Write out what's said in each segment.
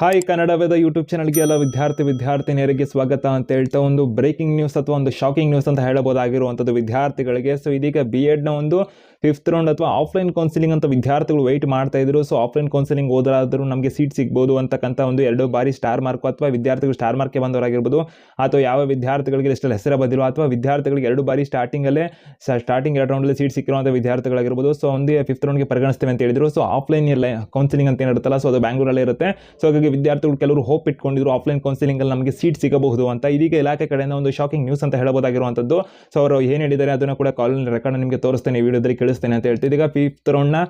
Hi Kannada Veda YouTube ಚಾನಲ್ಗೆ ಎಲ್ಲ ವಿದ್ಯಾರ್ಥಿ ವಿದ್ಯಾರ್ಥಿನಿಯರಿಗೆ ಸ್ವಾಗತ ಅಂತ ಹೇಳ್ತಾ ಒಂದು ಬ್ರೇಕಿಂಗ್ ನ್ಯೂಸ್ ಅಥವಾ ಒಂದು ಶಾಕಿಂಗ್ ನ್ಯೂಸ್ ಅಂತ ಹೇಳಬಹುದಾಗಿರುವಂಥದ್ದು ವಿದ್ಯಾರ್ಥಿಗಳಿಗೆ. ಸೊ ಇದೀಗ ಬಿ ಎಡ್ನ ಒಂದು ಫಿಫ್ತ್ ರೌಂಡ್ ಅಥವಾ ಆಫ್ಲೈನ್ ಕೌನ್ಸಿಲಿಂಗ್ ಅಂತ ವಿದ್ಯಾರ್ಥಿಗಳು ವೆಯ್ಟ್ ಮಾಡ್ತಾ ಇದ್ರು. ಸೊ ಆಫ್ಲೈನ್ ಕೌನ್ಸಿಲಿಂಗ್ ಹೋದ್ರಾದ್ರೂ ನಮಗೆ ಸೀಟ್ ಸಿಗ್ಬೋದು ಅಂತಕ್ಕಂಥ ಒಂದು ಎರಡು ಬಾರಿ ಸ್ಟಾರ್ ಮಾರ್ಕ್ ಅಥವಾ ವಿದ್ಯಾರ್ಥಿಗಳು ಸ್ಟಾರ್ ಮಾರ್ಕ್ಗೆ ಬಂದವರಾಗಿರ್ಬೋದು. ಅಥವಾ ಯಾವ ವಿದ್ಯಾರ್ಥಿಗಳಿಗೆ ಎಷ್ಟೆಲ್ಲ ಹೆಸರು ಬಂದಿರೋ ಅಥವಾ ವಿದ್ಯಾರ್ಥಿಗಳಿಗೆ ಎರಡು ಬಾರಿ ಸ್ಟಾರ್ಟಿಂಗಲ್ಲೇ ಸ್ಟಾರ್ಟಿಂಗ್ ಎರಡು ರೌಂಡಲ್ಲಿ ಸೀಟ್ ಸಿಕ್ಕಿರುವಂಥ ವಿದ್ಯಾರ್ಥಿಗಳಾಗಿರ್ಬೋದು. ಸೊ ಒಂದು ಫಿಫ್ತ್ ರೌಂಡ್ಗೆ ಪರಿಗಣಿಸ್ತೇವೆ ಅಂತ ಹೇಳಿದ್ರು. ಸೊ ಆಫ್ಲೈನ್ ಕೌನ್ಸಿಲಿಂಗ್ ಅಂತ ಏನಿರುತ್ತಲ್ಲ ಸೊ ಅದು ಬ್ಯಾಂಗ್ಳೂರಲ್ಲಿ ಇರುತ್ತೆ. ಸೊ ವಿದ್ಯಾರ್ಥಿಗಳು ಕೆಲವರು ಹೋಪ್ ಇಟ್ಕೊಂಡಿದ್ರು ಆಫ್ಲೈನ್ ಕೌನ್ಸಿಲಿಂಗಲ್ಲಿ ನಮಗೆ ಸೀಟ್ ಸಿಗಬಹುದು ಅಂತ. ಇದೀಗ ಇಲಾಖೆ ಕಡೆಯಿಂದ ಒಂದು ಶಾಕಿಂಗ್ ನ್ಯೂಸ್ ಅಂತ ಹೇಳಬಹುದಾಗಿರುವಂಥದ್ದು. ಸೊ ಅವರು ಏನು ಹೇಳಿದ್ದಾರೆ ಅದನ್ನು ಕೂಡ ಕಾಲ್ ರೆಕಾರ್ಡ್ ನಿಮಗೆ ತೋರಿಸ್ತೇನೆ ವಿಡಿಯೋದಲ್ಲಿ ಕೇಳಿಸ್ತೇನೆ ಅಂತ ಹೇಳ್ತೀವಿ ಈಗ ಫಿಫ್ತ್ ರೌಂಡ್ನ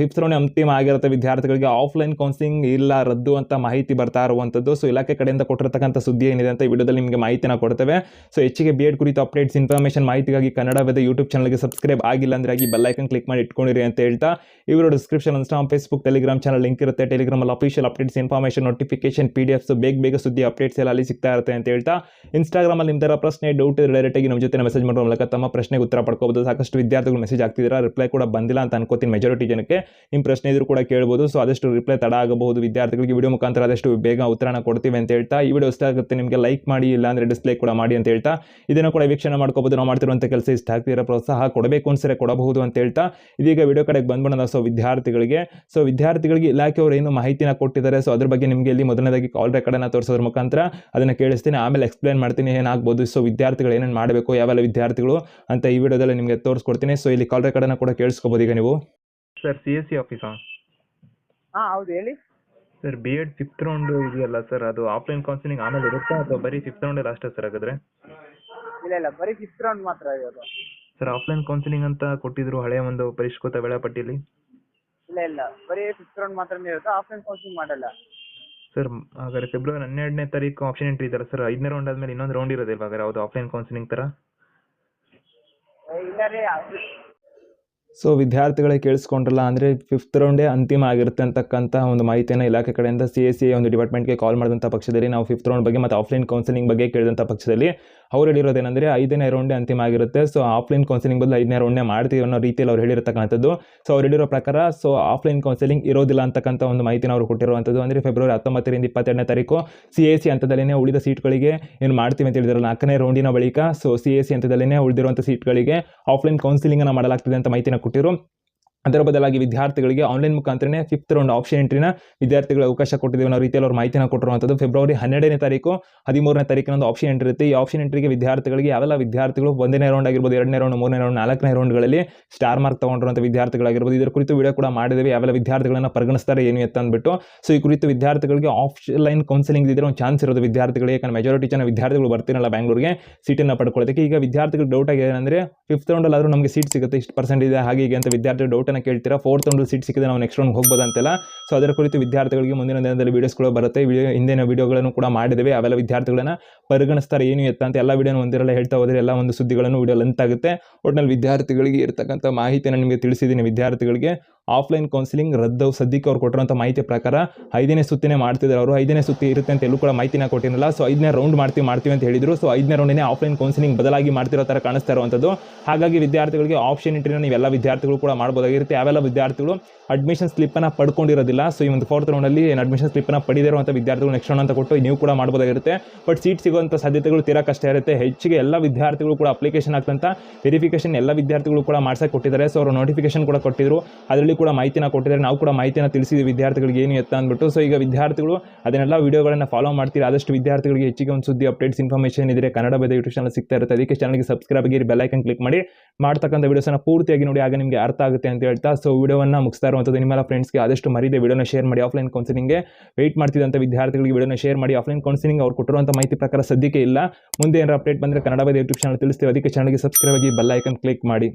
ಫಿಫ್ತ್ ರೌಂಡ್ ಅಂತಿಮ ಆಗಿರುತ್ತೆ ವಿದ್ಯಾರ್ಥಿಗಳಿಗೆ. ಆಫ್ಲೈನ್ ಕೌನ್ಸಿಲಿಂಗ್ ಇಲ್ಲ, ರದ್ದು ಅಂತ ಮಾಹಿತಿ ಬರ್ತಾ ಇರುವಂಥದ್ದು. ಸೊ ಇಲಾಖೆ ಕಡೆಯಿಂದ ಕೊಟ್ಟಿರತಕ್ಕಂಥ ಸುದ್ದಿ ಏನಿದೆ ಅಂತ ವಿಡಿಯೋದಲ್ಲಿ ನಿಮಗೆ ಮಾಹಿತಿನ ಕೊಡ್ತೇವೆ. ಸೊ ಹೆಚ್ಚಿಗೆ ಬಿ ಎಡ್ ಕುರಿತು ಅಪ್ಡೇಟ್ಸ್ ಇನ್ಫಾರ್ಮೇಷನ್ ಮಾಹಿತಿಗಾಗಿ ಕನ್ನಡ ವೇದ ಯೂಟ್ಯೂಬ್ ಚಾನಲ್ಗೆ ಸಬ್ಸ್ಕ್ರೈಬ್ ಆಗಿಲ್ಲ ಅಂದ್ರೆ ಆಗಿ ಬೆಲ್ಲೈಕನ್ ಕ್ಲಿಕ್ ಮಾಡಿ ಇಟ್ಕೊಂಡಿರಿ ಅಂತ ಹೇಳ್ತಾ. ಇವರು description Instagram Facebook Telegram channel link ಇರುತ್ತೆ. ಟೆಲಿಗ್ರಾಮಲ್ಲಿ official updates information notification P D Fs ಬೇಗ ಬೇಗ ಸುದ್ದಿ ಅಪ್ಡೇಟ್ಸ್ ಎಲ್ಲ ಅಲ್ಲಿ ಸಿಗ್ತಾ ಇರುತ್ತೆ ಅಂತ ಹೇಳ್ತಾ ಇನ್ಸ್ಟಾಗ್ರಾಮಲ್ಲಿ ನಿಮ್ದರ ಪ್ರಶ್ನೆ ಡೌಟ್ ಡೈರೆಕ್ಟಾಗಿ ನಮ್ಮ ಜೊತೆ ಮೆಸೇಜ್ ಮಾಡೋ ಮೂಲಕ ತಮ್ಮ ಪ್ರಶ್ನೆಗೆ ಉತ್ತರ ಪಡ್ಕೋಬಹುದು ಸಾಕಷ್ಟು ವಿದ್ಯಾರ್ಥಿಗಳು ಮೆಸೇಜ್ ಆಗ್ತಿದ್ದೀರಾ ರಿಪ್ಲೈ ಕೂಡ ಬಂದಿಲ್ಲ ಅಂತ ಅನ್ಕೋತೀನಿ ಮೆಜಾರಿಟಿ ಜನಕ್ಕೆ. ನಿಮ್ಮ ಪ್ರಶ್ನೆ ಇದ್ರು ಕೂಡ ಕೇಳ್ಬೋದು ಸೊ ಆದಷ್ಟು ರಿಪ್ಲೈ ತಡ ಆಗಬಹುದು ವಿದ್ಯಾರ್ಥಿಗಳಿಗೆ. ವಿಡಿಯೋ ಮುಖಾಂತರ ಆದಷ್ಟು ಬೇಗ ಉತ್ತರನ ಕೊಡ್ತೀವಿ ಅಂತ ಹೇಳ್ತಾ, ಈ ವಿಡಿಯೋ ಇಷ್ಟ ನಿಮಗೆ ಲೈಕ್ ಮಾಡಿ ಇಲ್ಲ ಅಂದರೆ ಡಿಸ್ಲೈಕ್ ಕೂಡ ಮಾಡಿ ಅಂತ ಹೇಳ್ತಾ, ಇದನ್ನು ಕೂಡ ವೀಕ್ಷಣೆ ಮಾಡ್ಕೋಬಹುದು ನಾವು ಮಾಡ್ತಿರುವಂಥ ಕೆಲಸ ಇಷ್ಟ ಆಗ್ತಿರೋ ಪ್ರೋತ್ಸಾಹ ಕೊಡಬೇಕು ಅನ್ಸರೆ ಕೊಡಬಹುದು ಅಂತ ಹೇಳ್ತಾ, ಇದೀಗ ವಿಡಿಯೋ ಕಡೆಗೆ ಬಂದ್ಬಿಡೋಣ. ಸೊ ವಿದ್ಯಾರ್ಥಿಗಳಿಗೆ ಸೊ ವಿದ್ಯಾರ್ಥಿಗಳಿಗೆ ಇಲಾಖೆಯವರು ಏನು ಮಾಹಿತಿನ ಕೊಟ್ಟಿದ್ದಾರೆ ಸೊ ಅದ್ರ ಬಗ್ಗೆ ನಿಮಗೆ ಇಲ್ಲಿ ಮೊದಲನೇದಾಗಿ ಕಾಲ್ ರೆಕಾರ್ಡನ್ನು ತೋರಿಸೋದ್ರ ಮುಖಾಂತರ ಅದನ್ನು ಕೇಳಿಸ್ತೀನಿ ಆಮೇಲೆ ಎಕ್ಸ್ಪ್ಲೇನ್ ಮಾಡ್ತೀನಿ ಏನಾಗ್ಬೋದು. ಸೊ ವಿದ್ಯಾರ್ಥಿಗಳು ಏನೇನು ಮಾಡಬೇಕು ಯಾವೆಲ್ಲ ವಿದ್ಯಾರ್ಥಿಗಳು ಅಂತ ಈ ವಿಡಿಯೋದಲ್ಲಿ ನಿಮಗೆ ತೋರಿಸ್ಕೊಡ್ತೀನಿ. ಸೊ ಇಲ್ಲಿ ಕಾಲ್ ರೆಕಾರ್ಡನ್ನು ಕೂಡ ಕೇಳಿಸ್ಕೋಬೋದು ಈಗ ನೀವು. ಸರ್ ಸಿ ಎಸ್ ಸಿ ಆಫೀಸಾ ಹಾ ಹೌದು ಹೇಳಿ. Sir B Ed fifth round ಇದೆಯಲ್ಲ ಸರ್ ಅದು ಆಫ್ಲೈನ್ ಕೌನ್ಸಿಲಿಂಗ್ ಆಮೇಲೆ ಇರುತ್ತಾ ಅಥವಾ ಬರೀ ಫಿಫ್ತ್ ರೌಂಡ್ ಅಷ್ಟೇ ಸರ್ ಹಾಗಾದ್ರೆ? ಇಲ್ಲ ಇಲ್ಲ ಬರೀ ಫಿಫ್ತ್ ರೌಂಡ್ ಮಾತ್ರ ಇರೋದು. ಸರ್ ಆಫ್ಲೈನ್ ಕೌನ್ಸಿಲಿಂಗ್ ಅಂತ ಕೊಟ್ಟಿದ್ರು ಹಳೆಯ ಒಂದು ಪರಿಷ್ಕೃತ ವೇಳಾಪಟ್ಟಿಯಲ್ಲಿ? ಇಲ್ಲ ಇಲ್ಲ ಬರೀ ಫಿಫ್ತ್ ರೌಂಡ್ ಮಾತ್ರ ಇರುತ್ತೆ ಆಫ್ಲೈನ್ ಕೌನ್ಸಿಲಿಂಗ್ ಮಾಡಲ್ಲ. ಸರ್ ಹಾಗಾದ್ರೆ ಫೆಬ್ರವರಿ ಹನ್ನೆರಡನೇ ತಾರೀಕು ಆಪ್ಷನ್ ಎಂಟ್ರಿ ಇದೆಯಲ್ಲ ಸರ್ ಐದನೇ ರೌಂಡ್ ಆದ್ಮೇಲೆ ಇನ್ನೊಂದು ರೌಂಡ್ ಇರೋದಿಲ್ಲ ಹಾಗಾದ್ರೆ ಯಾವುದು ಆಫ್ಲೈನ್ ಕೌನ್ಸಿಲಿಂಗ್ ಥರ ಸೊ ವಿದ್ಯಾರ್ಥಿಗಳಿಗೆ ಕೇಳಿಸ್ಕೊಂಡ್ರಲ್ಲ ಅಂದರೆ ಫಿಫ್ತ್ ರೌಂಡೇ ಅಂತಿಮ ಆಗಿರುತ್ತೆ ಅಂತಕ್ಕಂಥ ಒಂದು ಮಾಹಿತಿಯನ್ನು ಇಲಾಖೆ ಕಡೆಯಿಂದ ಸಿ ಎ ಸಿ ಒಂದು ಡಿಪಾರ್ಟ್ಮೆಂಟ್ಗೆ ಕಾಲ್ ಮಾಡಿದಂಥ ಪಕ್ಷದಲ್ಲಿ ನಾವು ಫಿಫ್ತ್ ರೌಂಡ್ ಬಗ್ಗೆ ಮತ್ತು ಆಫ್ಲೈನ್ ಕೌನ್ಸಿಲಿಂಗ್ ಬಗ್ಗೆ ಕೇಳಿದಂಥ ಪಕ್ಷದಲ್ಲಿ ಅವ್ರು ಹೇಳಿರೋದೇನೆಂದರೆ ಐದನೇ ರೌಂಡೇ ಅಂತಿಮ ಆಗಿರುತ್ತೆ. ಸೊ ಆಫ್ಲೈನ್ ಕೌನ್ಸಿಲಿಂಗ್ ಬದಲು ಐದನೇ ರೌಂಡೇ ಮಾಡ್ತೀವಿ ಅನ್ನೋ ರೀತಿಯಲ್ಲಿ ಅವ್ರು ಹೇಳಿರ್ತಕ್ಕಂಥದ್ದು. ಸೊ ಅವ್ರು ಹೇಳಿರೋ ಪ್ರಕಾರ ಸೊ ಆಫ್ಲೈನ್ ಕೌನ್ಸಿಲಿಂಗ್ ಇರೋದಿಲ್ಲ ಅಂತಕ್ಕಂಥ ಒಂದು ಮಾಹಿತಿನ ಅವರು ಕೊಟ್ಟಿರುವಂಥದ್ದು. ಅಂದರೆ ಫೆಬ್ರವರಿ ಹತ್ತೊಂಬತ್ತರಿಂದ ಇಪ್ಪತ್ತೆರಡನೇ ತಾರೀಕು ಸಿ ಎ ಸಿ ಹಂತದಲ್ಲೇ ಉಳಿದ ಸೀಟ್ಗಳಿಗೆ ಏನು ಮಾಡ್ತೀವಿ ಅಂತ ಹೇಳಿದ್ರಲ್ಲ, ನಾಲ್ಕನೇ ರೌಂಡಿನ ಬಳಿಕ. ಸೊ ಸಿ ಎ ಸಿ ಹಂತದಲ್ಲೇ ಉಳಿದಿರುವಂಥ ಸೀಟ್ಗಳಿಗೆ ಆಫ್ಲೈನ್ ಕೌನ್ಸಿಲಿಂಗನ್ನು ಮಾಡಲಾಗ್ತದೆ ಅಂತ ಮಾಹಿತಿನ ಕೊಟ್ಟಿರು. ಅದರ ಬದಲಾಗಿ ವಿದ್ಯಾರ್ಥಿಗಳಿಗೆ ಆನ್ಲೈನ್ ಮುಖಾಂತರನೇ ಫಿಫ್ತ್ ರೌಂಡ್ ಆಪ್ಷನ್ ಎಂಟ್ರಿನ ವಿದ್ಯಾರ್ಥಿಗಳಿಗೆ ಅವಕಾಶ ಕೊಟ್ಟಿದ್ದೇವೆ ಅನ್ನೋ ರೀತಿಯಲ್ಲಿ ಅವ್ರು ಮಾಹಿತಿನ ಕೊಟ್ಟಿರುವಂಥದ್ದು. ಫೆಬ್ರವರಿ ಹನ್ನೆರಡನೇ ತಾರೀಕು, ಹದಿಮೂರನೇ ತಾರೀಕಿನೊಂದು ಆಪ್ಷನ್ ಎಂಟ್ರಿ ಇರುತ್ತೆ. ಈ ಆಪ್ಷನ್ ಎಂಟ್ರಿಗೆ ವಿದ್ಯಾರ್ಥಿಗಳಿಗೆ ಯಾವೆಲ್ಲ ವಿದ್ಯಾರ್ಥಿಗಳು ಒಂದನೇ ರೌಂಡ್ ಆಗಿರ್ಬೋದು, ಎರಡನೇ ರೌಂಡ್ ಮೂರನೇ ರೌಂಡ್ ನಾಲ್ಕನೇ ರೌಂಡ್ಗಳಲ್ಲಿ ಸ್ಟಾರ್ ಮಾರ್ಕ್ ತಗೊಂಡಿರುವಂಥ ವಿದ್ಯಾರ್ಥಿಗಳಾಗಿರ್ಬೋದು, ಇದರ ಕುರಿತು ವಿಡಿಯೋ ಕೂಡ ಮಾಡಿದ್ದೇವೆ. ಯಾವೆಲ್ಲ ವಿದ್ಯಾರ್ಥಿಗಳನ್ನು ಪರಿಗಣಿಸ್ತಾರೆ, ಏನು ಎತ್ತ ಅಂದ್ಬಿಟ್ಟು. ಸೊ ಈ ಕುರಿತು ವಿದ್ಯಾರ್ಥಿಗಳಿಗೆ ಆಫ್ಲೈನ್ ಕೌನ್ಸಿಲಿಂಗ್ ಇದ್ರೆ ಒಂದು ಚಾನ್ಸ್ ಇರೋದು ವಿದ್ಯಾರ್ಥಿಗಳಿಗೆ. ಯಾಕಂದ್ರೆ ಮೆಜಾರಿಟಿ ಜನ ವಿದ್ಯಾರ್ಥಿಗಳು ಬರ್ತಿರಲ್ಲ ಬ್ಯಾಂಗ್ಳೂರಿಗೆ ಸೀಟನ್ನು ಪಡ್ಕೊಳ್ಳೋದಕ್ಕೆ. ಈಗ ವಿದ್ಯಾರ್ಥಿಗಳು ಡೌಟ್ ಆಗಿದೆ ಏನಂದರೆ ಫಿಫ್ತ್ ರೌಂಡಲ್ಲಿ ಆದರೂ ನಮಗೆ ಸೀಟ್ ಸಿಗುತ್ತೆ, ಇಷ್ಟು ಪರ್ಸೆಂಟ್ ಇದೆ, ಹಾಗೆ ಹೀಗೆ ಅಂತ ವಿದ್ಯಾರ್ಥಿಗಳು ಡೌಟನ್ನು ಕೇಳ್ತೀರಾ? ಫೋರ್ತ್ ಒಂದು ಸೀಟ್ ಸಿಕ್ಕಿದ್ರೆ ನಾವು ನೆಕ್ಸ್ಟ್ ರೌಂಡ್ ಹೋಗ್ಬೋದು ಅಂತೆಲ್ಲ ಸೊ ಅದರ ಕುರಿತು ವಿದ್ಯಾರ್ಥಿಗಳಿಗೆ ಮುಂದಿನ ದಿನದಲ್ಲಿ ವೀಡಿಯೋಸ್ಗಳು ಬರುತ್ತೆ. ವಿಡಿಯೋ ಹಿಂದಿನ ವಿಡಿಯೋಗಳನ್ನು ಕೂಡ ಮಾಡಿದ್ದೇವೆ. ಅವೆಲ್ಲ ವಿದ್ಯಾರ್ಥಿಗಳನ್ನ ಪರಿಗಣಿಸ್ತಾರೆ. ಏನು ಎತ್ತ ಅಂತ ಎಲ್ಲ ವಿಡಿಯೋನ ಒಂದಿರಲ್ಲ ಹೇಳ್ತಾ ಹೋದರೆ ಎಲ್ಲ ಒಂದು ಸುದ್ದಿಗಳನ್ನು ವಿಡಿಯೋ ಲೆಂತ್ ಆಗುತ್ತೆ. ಒಟ್ಟಿನಲ್ಲಿ ವಿದ್ಯಾರ್ಥಿಗಳಿಗೆ ಇರತಕ್ಕಂಥ ಮಾಹಿತಿಯನ್ನು ನಿಮಗೆ ತಿಳಿಸಿದ್ದೀನಿ ವಿದ್ಯಾರ್ಥಿಗಳಿಗೆ. ಆಫ್ಲೈನ್ ಕೌನ್ಸಿಲಿಂಗ್ ರದ್ದು ಸದ್ಯಕ್ಕೆ ಅವ್ರು ಕೊಟ್ಟಿರೋಂಥ ಮಾಹಿತಿ ಪ್ರಕಾರ ಐದನೇ ಸುತ್ತಿನೇ ಮಾಡ್ತಿದ್ದಾರೆ ಅವರು. ಐದನೇ ಸುತ್ತಿ ಇರುತ್ತೆ ಅಂತ ಎಲ್ಲೂ ಕೂಡ ಮಾಹಿತಿನ ಕೊಟ್ಟಿರಲ್ಲ. ಸೊ ಐದನೇ ರೌಂಡ್ ಮಾಡ್ತೀವಿ ಮಾಡ್ತೀವಿ ಅಂತ ಹೇಳಿದ್ರು. ಸೊ ಐದನೇ ರೌಂಡೇ ಆಫ್ಲೈನ್ ಕೌನ್ಸಿಲಿಂಗ್ ಬದಲಾಗಿ ಮಾಡ್ತಿರೋ ಥರ ಕಾಣಿಸ್ತಾ ಇರುವಂಥದ್ದು. ಹಾಗಾಗಿ ವಿದ್ಯಾರ್ಥಿಗಳಿಗೆ ಆಪ್ಷನ್ ಎಂಟ್ರಿನ ನೀವೆಲ್ಲ ವಿದ್ಯಾರ್ಥಿಗಳು ಕೂಡ ಮಾಡ್ಬೋದಾಗಿರುತ್ತೆ. ಯಾವೆಲ್ಲ ವಿದ್ಯಾರ್ಥಿಗಳು ಅಡ್ಮಿಷನ್ ಸ್ಲಿಪ್ಪನ್ನು ಪಡ್ಕೊಂಡಿರೋದಿಲ್ಲ. ಸೊ ಈ ಒಂದು ಫೋರ್ತ್ ರೌಂಡಲ್ಲಿ ಅಡ್ಮಿಷನ್ ಸ್ಲಿಪ್ಪನ್ನು ಪಡೆದಿರುವಂಥ ವಿದ್ಯಾರ್ಥಿಗಳು ನೆಕ್ಸ್ಟ್ ರೌಂಡ್ ಅಂತ ಕೊಟ್ಟು ನೀವು ಕೂಡ ಮಾಡ್ಬೋದಾಗಿರುತ್ತೆ. ಬಟ್ ಸೀಟ್ ಸಿಗುವಂಥ ಸಾಧ್ಯತೆಗಳು ತೀರಾ ಕಷ್ಟ ಇರುತ್ತೆ. ಹೆಚ್ಚಿಗೆ ಎಲ್ಲ ವಿದ್ಯಾರ್ಥಿಗಳು ಕೂಡ ಅಪ್ಲಿಕೇಶನ್ ಆಗ್ತಂತ ವೆರಿಫಿಕೇಶನ್ ಎಲ್ಲ ವಿದ್ಯಾರ್ಥಿಗಳು ಕೂಡ ಮಾಡ್ಸಕ್ಕೆ ಕೊಟ್ಟಿದ್ದಾರೆ. ಸೊ ಅವರು ನೋಟಿಫಿಕೇಶನ್ ಕೂಡ ಕೊಟ್ಟಿದ್ರು. ಅದರಲ್ಲಿ ಕೂಡ ಮಾಹಿತಿನ ಕೊಟ್ಟಿದ್ದಾರೆ. ನಾವು ಕೂಡ ಮಾಹಿತಿನ ತಿಳಿಸಿದ್ವಿ. ವಿದ್ಯಾರ್ಥಿಗಳಿಗೆ ಏನು ಎತ್ತ ಅಂದ್ಬಿಟ್ಟು. ಸೊ ಈಗ ವಿದ್ಯಾರ್ಥಿಗಳು ಅದನ್ನೆಲ್ಲ ವಿಡಿಯೋಗಳನ್ನು ಫಾಲೋ ಮಾಡ್ತೀರಿ. ಆದಷ್ಟು ವಿದ್ಯಾರ್ಥಿಗಳಿಗೆ ಹೆಚ್ಚಿಗೆ ಒಂದು ಸುದ್ದಿ ಅಪ್ಡೇಟ್ಸ್ ಇನ್ಫಾರ್ಮೇಷನ್ ಇದ್ರೆ ಕನ್ನಡ ಬೇದ ಯೂಟ್ಯೂಬ್ ಚಾನಲ್ ಸಿಗ್ತಾ ಇರುತ್ತೆ. ಅದಕ್ಕೆ ಚಾನಲ್ಗೆ ಸಬ್ಸ್ಕ್ರೈಬ್ ಆಗಿ ಬೆಲ್ಲೈಕನ್ ಕ್ಲಿಕ್ ಮಾಡಿ. ಮಾಡ್ತಕ್ಕಂಥ ವಿಡಿಯೋಸನ್ನ ಪೂರ್ತಿಯಾಗಿ ನೋಡಿ, ಆಗ ನಿಮಗೆ ಅರ್ಥ ಆಗುತ್ತೆ ಅಂತ ಹೇಳ್ತಾ. ಸೊ ವಿಡಿಯೋವನ್ನು ಮುಗಿಸ್ತಾ ಇರುವಂಥದ್ದು ನಿಮ್ಮೆಲ್ಲ ಫ್ರೆಂಡ್ಸ್ಗೆ ಆದಷ್ಟು ಮರಿದೆ ವಿಡಿಯೋನ ಶೇರ್ ಮಾಡಿ. ಆಫ್ಲೈನ್ ಕೌನ್ಸಿಲಿಂಗ್ಗೆ ವೆಯ್ಟ್ ಮಾಡ್ತಿದ್ದಂಥ ವಿದ್ಯಾರ್ಥಿಗಳಿಗೆ ವಿಡಿಯೋನ ಶೇರ್ ಮಾಡಿ. ಆಫ್ಲೈನ್ ಕೌನ್ಸಿಲಿಂಗ್ ಅವ್ರು ಕೊಟ್ಟಿರುವಂಥ ಮಾಹಿತಿ ಪ್ರಕಾರ ಸದ್ಯಕ್ಕೆ ಇಲ್ಲ. ಮುಂದೆ ಏನಾರು ಅಪ್ಡೇಟ್ ಬಂದರೆ ಕನ್ನಡ ಬೇದ ಯೂಟ್ಯೂಬ್ ಚಾನಲ್ ತಿಳಿಸ್ತೀವಿ. ಅದಕ್ಕೆ ಚಾನಲ್ಗೆ ಸಬ್ಸ್ಕ್ರೈಬ್ ಆಗಿ ಬೆಲ್ಲೈಕನ್ ಕ್ಲಿಕ್ ಮಾಡಿ.